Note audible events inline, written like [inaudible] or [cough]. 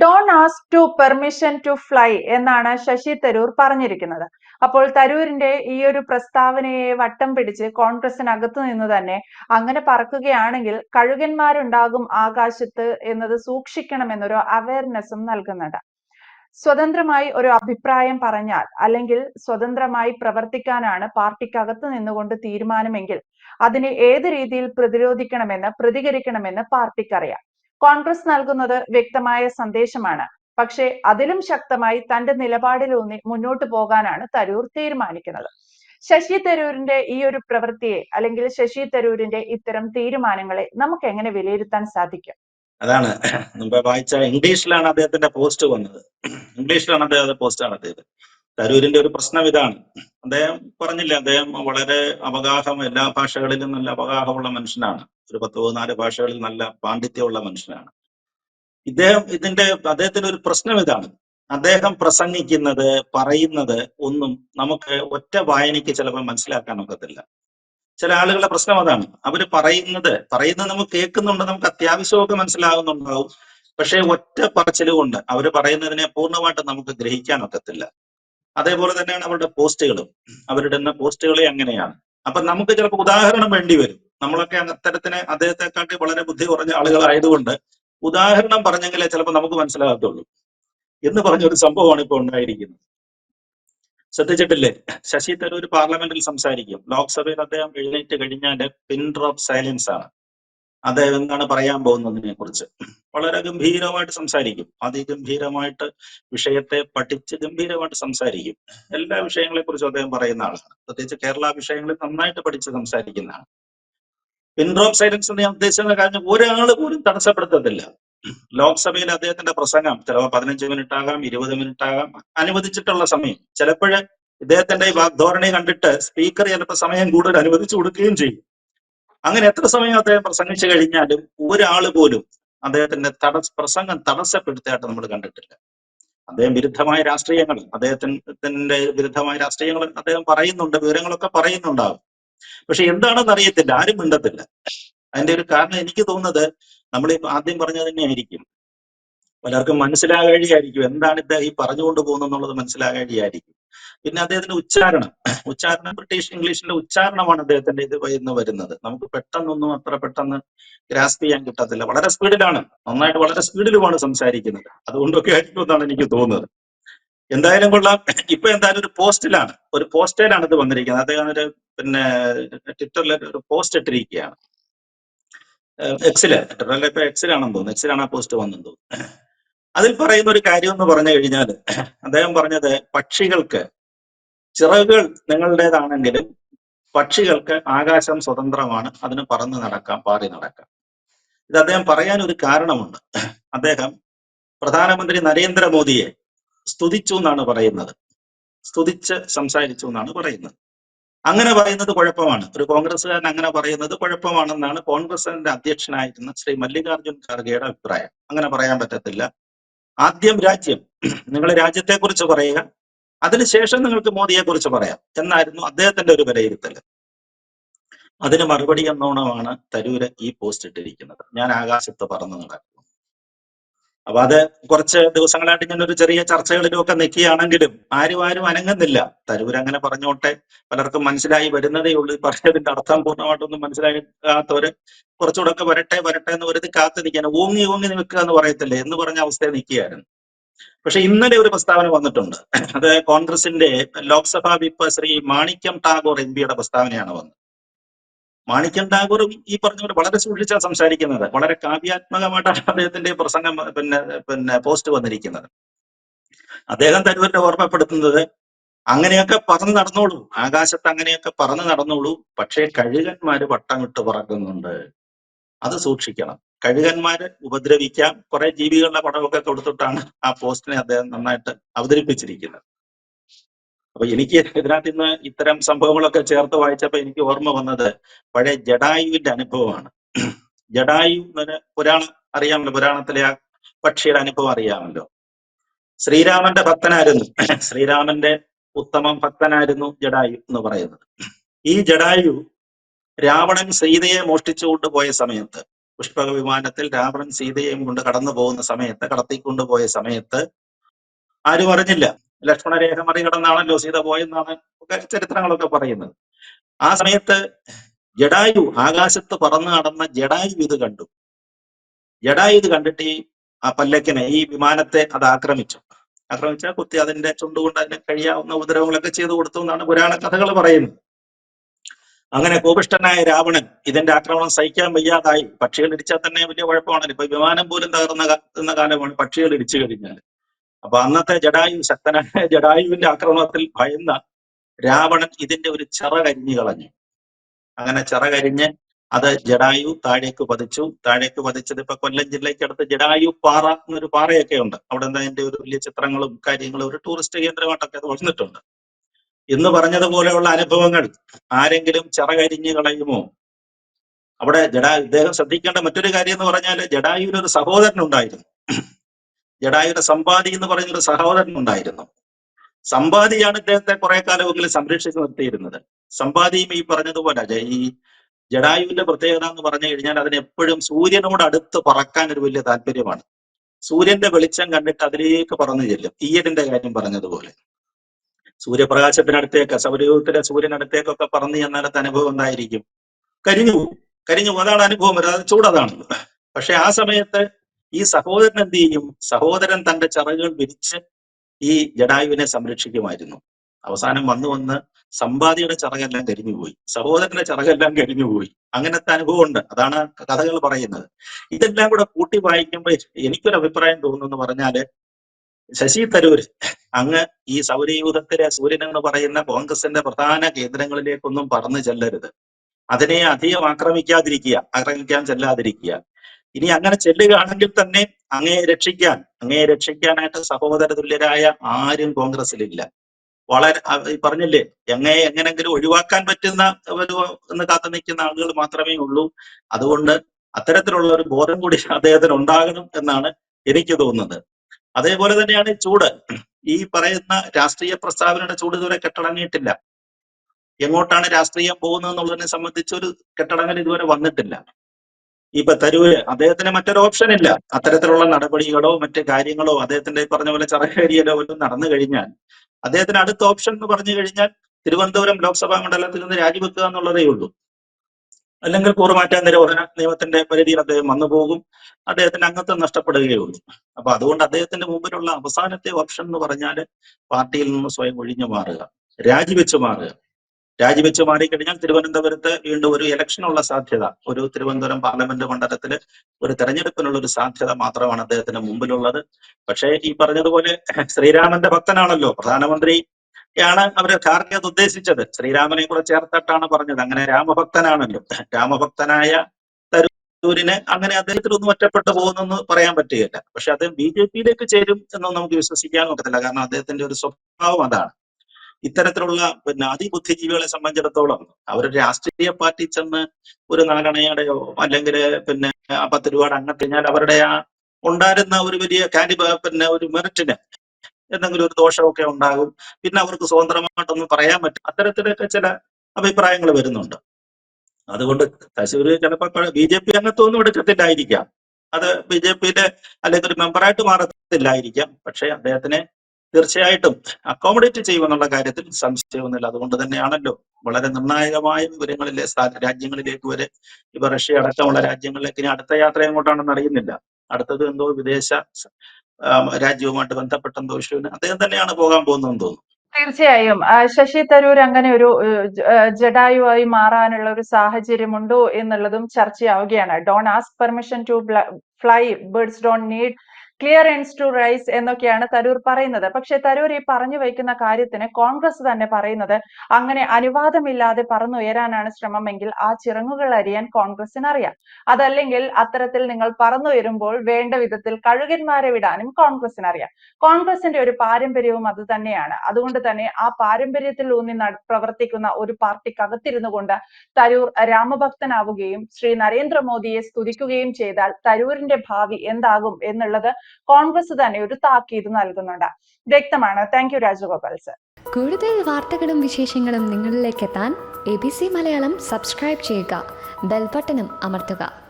Don't ask to permission to fly എന്നാണ് ശശി തരൂർ പറഞ്ഞിരിക്കുന്നത്. അപ്പോൾ തരൂരിന്റെ ഈ ഒരു പ്രസ്താവനയെ വട്ടം പിടിച്ച് കോൺഗ്രസിനകത്തു നിന്ന് തന്നെ അങ്ങനെ പറക്കുകയാണെങ്കിൽ കഴുകന്മാരുണ്ടാകും ആകാശത്ത് എന്നത് സൂക്ഷിക്കണമെന്നൊരു അവയർനെസ്സും നൽകുന്നുണ്ട്. സ്വതന്ത്രമായി ഒരു അഭിപ്രായം പറഞ്ഞാൽ അല്ലെങ്കിൽ സ്വതന്ത്രമായി പ്രവർത്തിക്കാനാണ് പാർട്ടിക്കകത്ത് നിന്നുകൊണ്ട് തീരുമാനമെങ്കിൽ അതിനെ ഏത് രീതിയിൽ പ്രതിരോധിക്കണമെന്ന് പ്രതികരിക്കണമെന്ന് പാർട്ടിക്കറിയാം. കോൺഗ്രസ് നൽകുന്നത് വ്യക്തമായ സന്ദേശമാണ്. പക്ഷേ അതിലും ശക്തമായി തന്റെ നിലപാടിലൂന്നി മുന്നോട്ട് പോകാനാണ് തരൂർ തീരുമാനിക്കുന്നത്. ശശി തരൂരിന്റെ ഈ ഒരു പ്രവൃത്തിയെ അല്ലെങ്കിൽ ശശി തരൂരിന്റെ ഇത്തരം തീരുമാനങ്ങളെ നമുക്ക് എങ്ങനെ വിലയിരുത്താൻ സാധിക്കും? അതാണ്. വായിച്ച ഇംഗ്ലീഷിലാണ് അദ്ദേഹത്തിന്റെ പോസ്റ്റ് വന്നത്. ഇംഗ്ലീഷിലാണ് അദ്ദേഹത്തെ പോസ്റ്റ് നടത്തിയത് തരൂരിന്റെ ഒരു പ്രശ്നം ഇതാണ്. അദ്ദേഹം പറഞ്ഞില്ല. അദ്ദേഹം വളരെ അവഗാഹം എല്ലാ ഭാഷകളിലും നല്ല അവഗാഹമുള്ള മനുഷ്യനാണ്. ഒരു പത്ത് പതിനാല് ഭാഷകളിൽ നല്ല പാണ്ഡിത്യമുള്ള മനുഷ്യനാണ്. ഇദ്ദേഹം ഇതിന്റെ അദ്ദേഹത്തിന്റെ ഒരു പ്രശ്നം ഇതാണ്. അദ്ദേഹം പ്രസംഗിക്കുന്നത് പറയുന്നത് ഒന്നും നമുക്ക് ഒറ്റ വായനയ്ക്ക് ചിലപ്പോൾ മനസ്സിലാക്കാൻ ഒക്കത്തില്ല. ചില ആളുകളുടെ പ്രശ്നം അതാണ്. അവർ പറയുന്നത് പറയുന്നത് നമുക്ക് കേൾക്കുന്നുണ്ട് നമുക്ക് അത്യാവശ്യമൊക്കെ മനസ്സിലാകുന്നുണ്ടാവും. പക്ഷെ ഒറ്റ പറച്ചിലുകൊണ്ട് അവർ പറയുന്നതിനെ പൂർണമായിട്ട് നമുക്ക് ഗ്രഹിക്കാൻ ഒക്കത്തില്ല. അതേപോലെ തന്നെയാണ് അവരുടെ പോസ്റ്റുകളും. അവരിടുന്ന പോസ്റ്റുകളെ അങ്ങനെയാണ്. അപ്പൊ നമുക്ക് ചിലപ്പോൾ ഉദാഹരണം വേണ്ടി വരും. നമ്മളൊക്കെ അത്തരത്തിന് അദ്ദേഹത്തെക്കാട്ടി വളരെ ബുദ്ധി കുറഞ്ഞ ആളുകളായതുകൊണ്ട് ഉദാഹരണം പറഞ്ഞെങ്കിലേ ചിലപ്പോൾ നമുക്ക് മനസ്സിലാകത്തുള്ളൂ. എന്ന് പറഞ്ഞൊരു സംഭവമാണ് ഇപ്പോൾ ഉണ്ടായിരിക്കുന്നത്. ശ്രദ്ധിച്ചിട്ടില്ലേ? ശശി തരൂർ പാർലമെന്റിൽ സംസാരിക്കും. ലോക്സഭയിൽ അദ്ദേഹം എഴുന്നേറ്റ് കഴിഞ്ഞാൽ പിൻ ഡ്രോപ്പ് സൈലൻസ് ആണ് അദ്ദേഹം എന്താണ് പറയാൻ പോകുന്നതിനെ കുറിച്ച്? വളരെ ഗംഭീരമായിട്ട് സംസാരിക്കും. അതിഗംഭീരമായിട്ട് വിഷയത്തെ പഠിച്ച് ഗംഭീരമായിട്ട് സംസാരിക്കും. എല്ലാ വിഷയങ്ങളെ കുറിച്ചും അദ്ദേഹം പറയുന്ന ആളാണ്. പ്രത്യേകിച്ച് കേരള വിഷയങ്ങളിൽ നന്നായിട്ട് പഠിച്ച് സംസാരിക്കുന്നതാണ് പിൻഡ്രോം സൈലൻസ് എന്ന് ഞാൻ ഉദ്ദേശിക്കുന്ന കാര്യം ഒരാൾ പോലും തടസ്സപ്പെടുത്തത്തില്ല. ലോക്സഭയിൽ അദ്ദേഹത്തിന്റെ പ്രസംഗം ചിലപ്പോൾ പതിനഞ്ച് മിനിറ്റ് ആകാം ഇരുപത് മിനിറ്റ് ആകാം അനുവദിച്ചിട്ടുള്ള സമയം. ചിലപ്പോഴ് ഇദ്ദേഹത്തിന്റെ ഈ വാഗ്ധോരണി കണ്ടിട്ട് സ്പീക്കർ ചിലപ്പോൾ സമയം കൂടുതൽ അനുവദിച്ചു കൊടുക്കുകയും ചെയ്യും. അങ്ങനെ എത്ര സമയം അദ്ദേഹം പ്രസംഗിച്ചു കഴിഞ്ഞാലും ഒരാൾ പോലും അദ്ദേഹത്തിന്റെ തടസ് പ്രസംഗം തടസ്സപ്പെടുത്തിയായിട്ട് നമ്മൾ കണ്ടിട്ടില്ല. അദ്ദേഹം വിരുദ്ധമായ രാഷ്ട്രീയങ്ങൾ അദ്ദേഹത്തിന്റെ വിരുദ്ധമായ രാഷ്ട്രീയങ്ങൾ അദ്ദേഹം പറയുന്നുണ്ട് വിവരങ്ങളൊക്കെ പറയുന്നുണ്ടാവും. പക്ഷെ എന്താണെന്ന് അറിയത്തില്ല ആരും മിണ്ടത്തില്ല. അതിന്റെ ഒരു കാരണം എനിക്ക് തോന്നുന്നത് നമ്മൾ ആദ്യം പറഞ്ഞത് തന്നെയായിരിക്കും. പലർക്കും മനസ്സിലാകാഴിയായിരിക്കും. എന്താണ് ഇദ്ദേഹം ഈ പറഞ്ഞുകൊണ്ട് പോകുന്നത് മനസ്സിലാകാഴിയായിരിക്കും. പിന്നെ അദ്ദേഹത്തിന്റെ ഉച്ചാരണം. ഉച്ചാരണം ബ്രിട്ടീഷ് ഇംഗ്ലീഷിന്റെ ഉച്ചാരണമാണ് അദ്ദേഹത്തിന്റെ ഇത് ഇന്ന് വരുന്നത്. നമുക്ക് പെട്ടെന്നൊന്നും അത്ര പെട്ടെന്ന് ഗ്രാസ്പ് ചെയ്യാൻ കിട്ടത്തില്ല. വളരെ സ്പീഡിലാണ്. നന്നായിട്ട് വളരെ സ്പീഡിലുമാണ് സംസാരിക്കുന്നത്. അതുകൊണ്ടൊക്കെ ആയിരിക്കും എന്നാണ് എനിക്ക് തോന്നുന്നത്. എന്തായാലും കൊള്ളാം. ഇപ്പൊ എന്തായാലും ഒരു പോസ്റ്റിലാണ്. ഒരു പോസ്റ്റേലാണ് ഇത് വന്നിരിക്കുന്നത്. അദ്ദേഹം ഒരു പിന്നെ ട്വിറ്ററിൽ ഒരു പോസ്റ്റ് ഇട്ടിരിക്കുകയാണ്. എക്സിൽ. ട്വിറ്ററിൽ ഇപ്പൊ എക്സിലാണെന്ന് തോന്നുന്നു. എക്സിലാണ് ആ പോസ്റ്റ് വന്നെന്ന് തോന്നുന്നു. അതിൽ പറയുന്ന ഒരു കാര്യം എന്ന് പറഞ്ഞു കഴിഞ്ഞാൽ അദ്ദേഹം പറഞ്ഞത് പക്ഷികൾക്ക് ചിറകുകൾ നിങ്ങളുടേതാണെങ്കിലും പക്ഷികൾക്ക് ആകാശം സ്വതന്ത്രമാണ് അതിന് പറന്ന് നടക്കാം പാറി നടക്കാം. ഇത് അദ്ദേഹം പറയാൻ ഒരു കാരണമുണ്ട്. അദ്ദേഹം പ്രധാനമന്ത്രി നരേന്ദ്രമോദിയെ സ്തുതിച്ചു എന്നാണ് പറയുന്നത്. സ്തുതിച്ച് സംസാരിച്ചു എന്നാണ് പറയുന്നത്. അങ്ങനെ പറയുന്നത് കുഴപ്പമാണ്. ഒരു കോൺഗ്രസ്സുകാരൻ അങ്ങനെ പറയുന്നത് കുഴപ്പമാണെന്നാണ് കോൺഗ്രസിന്റെ അധ്യക്ഷനായിരുന്ന ശ്രീ മല്ലികാർജുൻ ഖാർഗെയുടെ അഭിപ്രായം. അങ്ങനെ പറയാൻ പറ്റത്തില്ല. ആദ്യം രാജ്യം നിങ്ങൾ രാജ്യത്തെക്കുറിച്ച് പറയുക. അതിനുശേഷം നിങ്ങൾക്ക് മോദിയെ കുറിച്ച് പറയാം. എന്നായിരുന്നു അദ്ദേഹത്തിന്റെ ഒരു വിലയിരുത്തൽ. അതിന് മറുപടി എന്നോണമാണ് തരൂര് ഈ പോസ്റ്റ് ഇട്ടിരിക്കുന്നത്. ഞാൻ ആകാശത്ത് പറന്നു നടക്കുന്നു. അപ്പൊ അത് കുറച്ച് ദിവസങ്ങളായിട്ട് ഞാൻ ഒരു ചെറിയ ചർച്ചകളിലും ഒക്കെ നിൽക്കുകയാണെങ്കിലും ആരും ആരും അനങ്ങുന്നില്ല. തരൂർ അങ്ങനെ പറഞ്ഞോട്ടെ പലർക്കും മനസ്സിലായി വരുന്നതേ ഉള്ളൂ. പറഞ്ഞതിന്റെ അർത്ഥം പൂർണമായിട്ടൊന്നും മനസ്സിലാകാത്തവര് കുറച്ചുകൂടെ ഒക്കെ വരട്ടെ വരട്ടെ എന്ന് വരുത്തി കാത്തു നിൽക്കാൻ ഓങ്ങി ഓങ്ങി നിൽക്കുക എന്ന് പറയത്തില്ലേ? എന്ന് പറഞ്ഞ അവസ്ഥയിൽ നിൽക്കുകയായിരുന്നു. പക്ഷെ ഇന്നലെ ഒരു പ്രസ്താവന വന്നിട്ടുണ്ട്. അത് കോൺഗ്രസിന്റെ ലോക്സഭാ വിപ്പ് ശ്രീ മാണിക്യം ടാഗോർ എം പിയുടെ പ്രസ്താവനയാണ് വന്നത്. മാണിക്യം ടാഗോറും ഈ പറഞ്ഞ പോലെ വളരെ സൂക്ഷിച്ചാണ് സംസാരിക്കുന്നത്. വളരെ കാവ്യാത്മകമായിട്ടാണ് അദ്ദേഹത്തിന്റെ പ്രസംഗം പിന്നെ പിന്നെ പോസ്റ്റ് വന്നിരിക്കുന്നത്. അദ്ദേഹം തരുവരുടെ ഓർമ്മപ്പെടുത്തുന്നത് അങ്ങനെയൊക്കെ പറന്ന് നടന്നോളൂ. ആകാശത്ത് അങ്ങനെയൊക്കെ പറന്ന് നടന്നോളൂ. പക്ഷേ കഴുകന്മാര് വട്ടമിട്ട് പറക്കുന്നുണ്ട്. അത് സൂക്ഷിക്കണം. കഴുകന്മാരെ ഉപദ്രവിക്കാം. കുറെ ജീവികളുടെ പടമൊക്കെ കൊടുത്തിട്ടാണ് ആ പോസ്റ്റിനെ അദ്ദേഹം നന്നായിട്ട് അവതരിപ്പിച്ചിരിക്കുന്നത്. അപ്പൊ എനിക്ക് ഇതിനകത്ത് ഇന്ന് ഇത്തരം സംഭവങ്ങളൊക്കെ ചേർത്ത് വായിച്ചപ്പോ എനിക്ക് ഓർമ്മ വന്നത് പഴയ ജഡായുവിന്റെ അനുഭവമാണ്. ജഡായു എന്നൊരു പുരാണം അറിയാമല്ലോ പുരാണത്തിലെ ആ പക്ഷിയുടെ അനുഭവം അറിയാമല്ലോ. ശ്രീരാമന്റെ ഭക്തനായിരുന്നു. ശ്രീരാമന്റെ ഉത്തമം ഭക്തനായിരുന്നു ജഡായു എന്ന് പറയുന്നത്. ഈ ജഡായു രാവണൻ സീതയെ മോഷ്ടിച്ചുകൊണ്ട് പോയ സമയത്ത് പുഷ്പക വിമാനത്തിൽ രാവണൻ സീതയെയും കൊണ്ട് കടന്നു പോകുന്ന സമയത്ത് കടത്തിക്കൊണ്ടുപോയ സമയത്ത് ആരും അറിഞ്ഞില്ല. ലക്ഷ്മണരേഖ മറികടന്നാണല്ലോ സീത പോയെന്നാണ് ഒക്കെ ചരിത്രങ്ങളൊക്കെ പറയുന്നത്. ആ സമയത്ത് ജഡായു ആകാശത്ത് പറന്നു നടന്ന ജഡായു ഇത് കണ്ടു. ജഡായു ഇത് കണ്ടിട്ട് ഈ ആ പല്ലക്കിനെ ഈ വിമാനത്തെ അത് ആക്രമിച്ചു. ആക്രമിച്ചാൽ കുത്തി അതിന്റെ ചുണ്ടുകൊണ്ട് അതിനെ കഴിയാവുന്ന ഉപദ്രവങ്ങളൊക്കെ ചെയ്തു കൊടുത്തു എന്നാണ് പുരാണ കഥകൾ പറയുന്നത്. അങ്ങനെ കോപിഷ്ഠനായ രാവണൻ ഇതിന്റെ ആക്രമണം സഹിക്കാൻ വയ്യാതായി. പക്ഷികൾ ഇടിച്ചാൽ തന്നെ വലിയ കുഴപ്പമാണല്ലോ. ഇപ്പൊ വിമാനം പോലും തകർന്ന കാലമാണ് പക്ഷികൾ ഇടിച്ചു കഴിഞ്ഞാൽ അപ്പൊ അന്നത്തെ ജഡായു ശക്തനായ ജഡായുവിന്റെ ആക്രമണത്തിൽ ഭയന്ന രാവണൻ ഇതിന്റെ ഒരു ചിറ കരിഞ്ഞു കളഞ്ഞു. അങ്ങനെ ചിറ കരിഞ്ഞ് അത് ജഡായു താഴേക്ക് പതിച്ചു. താഴേക്ക് പതിച്ചത് ഇപ്പൊ കൊല്ലം ജില്ലയ്ക്ക് അടുത്ത് ജഡായു പാറ എന്നൊരു പാറയൊക്കെ ഉണ്ട്. അവിടെ എന്താ അതിന്റെ ഒരു വലിയ ചിത്രങ്ങളും കാര്യങ്ങളും ഒരു ടൂറിസ്റ്റ് കേന്ദ്രമായിട്ടൊക്കെ അത് വന്നിട്ടുണ്ട്. എന്ന് പറഞ്ഞതുപോലെയുള്ള അനുഭവങ്ങൾ ആരെങ്കിലും ചിറ കരിഞ്ഞു കളയുമോ? അവിടെ ജഡാ ഇദ്ദേഹം ശ്രദ്ധിക്കേണ്ട മറ്റൊരു കാര്യം എന്ന് പറഞ്ഞാൽ ജഡായുവിന് ഒരു സഹോദരൻ ഉണ്ടായിരുന്നു ജഡായുയുടെ സമ്പാദി എന്ന് പറയുന്നൊരു സഹോദരൻ ഉണ്ടായിരുന്നു സമ്പാദിയാണ് ഇദ്ദേഹത്തെ കുറെ കാലമെങ്കിലും സംരക്ഷിച്ചു നിർത്തിയിരുന്നത്. സമ്പാദിയും ഈ പറഞ്ഞതുപോലെ ഈ ജഡായുവിന്റെ പ്രത്യേകത എന്ന് പറഞ്ഞു കഴിഞ്ഞാൽ അതിന് എപ്പോഴും സൂര്യനോട് അടുത്ത് പറക്കാൻ ഒരു വലിയ താല്പര്യമാണ്. സൂര്യന്റെ വെളിച്ചം കണ്ടിട്ട് അതിലേക്ക് പറന്നു ചെല്ലും. ഈയടിന്റെ കാര്യം പറഞ്ഞതുപോലെ. സൂര്യപ്രകാശത്തിനടുത്തേക്ക് സൗരയൂഹത്തിലെ സൂര്യനടുത്തേക്കൊക്കെ പറന്നു ചെന്നാലത്തെ അനുഭവം എന്തായിരിക്കും കരിഞ്ഞു കരിഞ്ഞു അതാണ് അനുഭവം. വരാതെ ചൂടതാണ് പക്ഷെ ആ സമയത്ത് ഈ സഹോദരൻ എന്ത് ചെയ്യും? സഹോദരൻ തന്റെ ചിറകുകൾ വിരിച്ച് ഈ ജഡായുവിനെ സംരക്ഷിക്കുമായിരുന്നു. അവസാനം വന്നു വന്ന് സമ്പാദിയുടെ ചിറകെല്ലാം കരിഞ്ഞുപോയി. സഹോദരന്റെ ചിറകെല്ലാം കരിഞ്ഞുപോയി. അങ്ങനത്തെ അനുഭവം ഉണ്ട് അതാണ് കഥകൾ പറയുന്നത്. ഇതെല്ലാം കൂടെ കൂട്ടി വായിക്കുമ്പോൾ എനിക്കൊരു അഭിപ്രായം തോന്നുന്നു പറഞ്ഞാൽ ശശി തരൂർ അങ്ങ് ഈ സൗരയൂഥത്തിലെ സൂര്യൻ എന്ന് പറയുന്ന കോൺഗ്രസിന്റെ പ്രധാന കേന്ദ്രങ്ങളിലേക്കൊന്നും പറന്നു ചെല്ലരുത്. അതിനെ അധികം ആക്രമിക്കാതിരിക്കുക ആക്രമിക്കാൻ ചെല്ലാതിരിക്കുക. ഇനി അങ്ങനെ ചെല്ലുകയാണെങ്കിൽ തന്നെ അങ്ങയെ രക്ഷിക്കാൻ അങ്ങയെ രക്ഷിക്കാനായിട്ട് സഹോദര തുല്യരായ ആരും കോൺഗ്രസിലില്ല വളരെ പറഞ്ഞില്ലേ എങ്ങനെ എങ്ങനെങ്കിലും ഒഴിവാക്കാൻ പറ്റുന്ന ഒരു എന്ന് കാത്തു നിൽക്കുന്ന ആളുകൾ മാത്രമേ ഉള്ളൂ. അതുകൊണ്ട് അത്തരത്തിലുള്ള ഒരു ബോധം കൂടി [laughs] അദ്ദേഹത്തിന് ഉണ്ടാകണം എന്നാണ് എനിക്ക് തോന്നുന്നത്. അതേപോലെ തന്നെയാണ് ചൂട്. ഈ പറയുന്ന രാഷ്ട്രീയ പ്രസ്താവനയുടെ ചൂട് ഇതുവരെ കെട്ടടങ്ങിയിട്ടില്ല. എങ്ങോട്ടാണ് രാഷ്ട്രീയം പോകുന്നത് എന്നുള്ളതിനെ സംബന്ധിച്ച് ഒരു കെട്ടടങ്ങൽ ഇതുവരെ വന്നിട്ടില്ല. ഇപ്പൊ തരൂര് അദ്ദേഹത്തിന് മറ്റൊരു ഓപ്ഷൻ ഇല്ല. അത്തരത്തിലുള്ള നടപടികളോ മറ്റു കാര്യങ്ങളോ അദ്ദേഹത്തിന്റെ പറഞ്ഞ പോലെ ചറകരിയലോ ഒന്നും നടന്നു കഴിഞ്ഞാൽ അദ്ദേഹത്തിന് അടുത്ത ഓപ്ഷൻ എന്ന് പറഞ്ഞു കഴിഞ്ഞാൽ തിരുവനന്തപുരം ലോക്സഭാ മണ്ഡലത്തിൽ നിന്ന് രാജിവെക്കുക എന്നുള്ളതേ ഉള്ളൂ. അല്ലെങ്കിൽ കൂറുമാറ്റ നിരോധന നിയമത്തിന്റെ പരിധിയിൽ അദ്ദേഹം വന്നു പോകും. അദ്ദേഹത്തിന്റെ അംഗത്വം നഷ്ടപ്പെടുകയുള്ളൂ അപ്പൊ അതുകൊണ്ട് അദ്ദേഹത്തിന്റെ മുമ്പിലുള്ള അവസാനത്തെ ഓപ്ഷൻ എന്ന് പറഞ്ഞാൽ പാർട്ടിയിൽ നിന്ന് സ്വയം ഒഴിഞ്ഞു മാറുക രാജിവെച്ചു മാറുക. രാജിവെച്ച് മാറിക്കഴിഞ്ഞാൽ തിരുവനന്തപുരത്ത് വീണ്ടും ഒരു ഇലക്ഷനുള്ള സാധ്യത ഒരു തിരുവനന്തപുരം പാർലമെന്റ് മണ്ഡലത്തിൽ ഒരു തെരഞ്ഞെടുപ്പിനുള്ള ഒരു സാധ്യത മാത്രമാണ് അദ്ദേഹത്തിന് മുമ്പിലുള്ളത്. പക്ഷേ ഈ പറഞ്ഞതുപോലെ ശ്രീരാമന്റെ ഭക്തനാണല്ലോ പ്രധാനമന്ത്രി ാണ് അവർ ഖാർഗെ ഉദ്ദേശിച്ചത്. ശ്രീരാമനെ കൂടെ ചേർത്തിട്ടാണ് പറഞ്ഞത് അങ്ങനെ രാമഭക്തനാണല്ലോ. രാമഭക്തനായ തരൂരിന് അങ്ങനെ അദ്ദേഹത്തിലൊന്നും ഒറ്റപ്പെട്ടു പോകുന്നെന്ന് പറയാൻ പറ്റുകയില്ല. പക്ഷെ അദ്ദേഹം ബി ജെ പിയിലേക്ക് ചേരും എന്നൊന്നും നമുക്ക് വിശ്വസിക്കാൻ പറ്റത്തില്ല കാരണം അദ്ദേഹത്തിന്റെ ഒരു സ്വഭാവം അതാണ്. ഇത്തരത്തിലുള്ള പിന്നെ അതിബുദ്ധിജീവികളെ സംബന്ധിച്ചിടത്തോളം അവർ രാഷ്ട്രീയ പാർട്ടി ചെന്ന് ഒരു നാലണയുടെയോ അല്ലെങ്കിൽ പിന്നെ പത്ത് രൂപയുടെ അങ്ങ് കഴിഞ്ഞാൽ അവരുടെ ആ ഉണ്ടായിരുന്ന ഒരു വലിയ കാൻഡി പിന്നെ ഒരു മെറിറ്റിന് എന്തെങ്കിലും ഒരു ദോഷമൊക്കെ ഉണ്ടാകും. പിന്നെ അവർക്ക് സ്വതന്ത്രമായിട്ടൊന്നും പറയാൻ പറ്റും അത്തരത്തിലൊക്കെ ചില അഭിപ്രായങ്ങൾ വരുന്നുണ്ട്. അതുകൊണ്ട് തശൂര് ചിലപ്പോൾ ബി ജെ പി അംഗത്വമൊന്നും എടുക്കത്തില്ലായിരിക്കാം. അത് ബി ജെ പിയിലെ അല്ലെങ്കിൽ ഒരു മെമ്പറായിട്ട് മാറത്തില്ലായിരിക്കാം. പക്ഷെ അദ്ദേഹത്തിനെ തീർച്ചയായിട്ടും അക്കോമഡേറ്റ് ചെയ്യുമെന്നുള്ള കാര്യത്തിൽ സംശയമൊന്നുമില്ല അതുകൊണ്ട് തന്നെയാണല്ലോ വളരെ നിർണായകമായ വിവരങ്ങളിലെ രാജ്യങ്ങളിലേക്ക് വരെ ഇപ്പൊ റഷ്യ അടക്കമുള്ള രാജ്യങ്ങളിലേക്ക് ഇനി അടുത്ത യാത്ര എങ്ങോട്ടാണെന്ന് അറിയുന്നില്ല. അടുത്തത് എന്തോ വിദേശ രാജ്യവുമായിട്ട് ബന്ധപ്പെട്ട എന്തോ ഇഷ്യൂവിന് അദ്ദേഹം തന്നെയാണ് പോകാൻ പോകുന്നതെന്ന് തോന്നുന്നു. തീർച്ചയായും. ശശി തരൂർ അങ്ങനെ ഒരു ജഡായുവായി മാറാനുള്ള ഒരു സാഹചര്യമുണ്ടോ എന്നുള്ളതും ചർച്ചയാവുകയാണ്. Don't ask permission to fly birds don't need clearance to rise എന്നൊക്കെയാണ് തരൂർ പറയുന്നത്. പക്ഷെ തരൂർ ഈ പറഞ്ഞു വയ്ക്കുന്ന കാര്യത്തിന് കോൺഗ്രസ് തന്നെ പറയുന്നത് അങ്ങനെ അനുവാദമില്ലാതെ പറന്നുയരാനാണ് ശ്രമമെങ്കിൽ ആ ചിറങ്ങുകൾ അറിയാൻ കോൺഗ്രസിന് അറിയാം അതല്ലെങ്കിൽ അത്തരത്തിൽ നിങ്ങൾ പറന്നുയരുമ്പോൾ വേണ്ട വിധത്തിൽ കഴുകന്മാരെ വിടാനും കോൺഗ്രസിന് അറിയാം കോൺഗ്രസിന്റെ ഒരു പാരമ്പര്യവും അത് തന്നെയാണ്. അതുകൊണ്ട് തന്നെ ആ പാരമ്പര്യത്തിൽ ഊന്നി പ്രവർത്തിക്കുന്ന ഒരു പാർട്ടിക്കകത്തിരുന്നു കൊണ്ട് തരൂർ രാമഭക്തനാവുകയും ശ്രീ നരേന്ദ്രമോദിയെ സ്തുതിക്കുകയും ചെയ്താൽ തരൂരിന്റെ ഭാവി എന്താകും എന്നുള്ളത് കോൺഗ്രസ് തന്നെ ഒരു താക്കീത് നൽകുന്നുണ്ട്. വ്യക്തമാണ്. Thank you Rajagopal sir. കൂടുതൽ വാർത്തകളും വിശേഷങ്ങളും നിങ്ങളിലേക്ക് എത്താൻ A B C Malayalam subscribe ചെയ്യുക. ബെൽബട്ടനും അമർത്തുക.